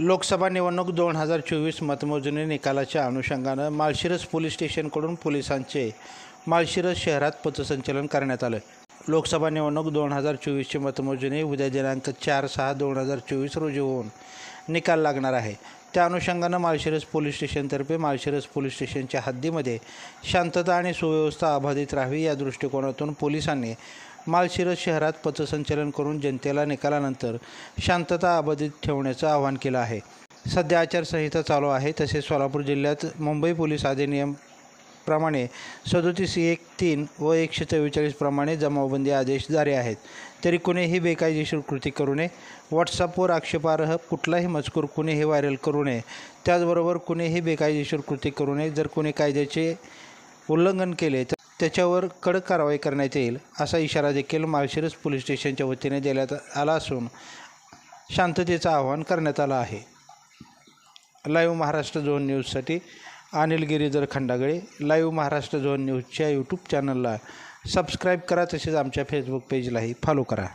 लोकसभा निवडणूक दोन हजार चोवीस मतमोजणी निकालाच्या अनुषंगानं माळशिरस पोलीस स्टेशनकडून पोलिसांचे माळशिरस शहरात पथसंचलन करण्यात आलं. लोकसभा निवडणूक दोन हजार चोवीसची मतमोजणी उद्या दिनांक चार सहा दोन हजार चोवीस रोजी होऊन निकाल लागणार आहे. त्या अनुषंगानं माळशिरस पोलीस स्टेशनतर्फे माळशिरस पोलीस स्टेशनच्या हद्दीमध्ये शांतता आणि सुव्यवस्था अबाधित राहावी या दृष्टिकोनातून पोलिसांनी मालशिरस शहरात पथसंचलन करून जनतेला निकालानंतर शांतता अबाधित ठेवण्याचं आवाहन केलं आहे. सध्या आचारसंहिता चालू आहे. तसेच सोलापूर जिल्ह्यात मुंबई पोलीस अधिनियम प्रमाणे सदोतीस एक तीन व एकशे चव्वेचाळीस प्रमाणे जमावबंदी आदेश जारी आहेत. तरी कुणीही बेकायदेशीर कृती करू नये. व्हॉट्सअपवर आक्षेपार्ह कुठलाही मजकूर कुणीही व्हायरल करू नये. त्याचबरोबर कुणीही बेकायदेशीर कृती करू नये. जर कोणी कायद्याचे उल्लंघन केले तर त्याच्यावर कडक कारवाई करण्यात येईल असा इशारा देखील माळशिरस पोलीस स्टेशनच्या वतीने देण्यात आला असून शांततेचं आवाहन करण्यात आलं आहे. लाईव्ह महाराष्ट्र झोन न्यूजसाठी अनिल गिरीधर खंडागळे लाईव्ह महाराष्ट्र झोन न्यूजच्या यूट्यूब चॅनलला सबस्क्राईब करा तसेच आमच्या फेसबुक पेजलाही फॉलो करा.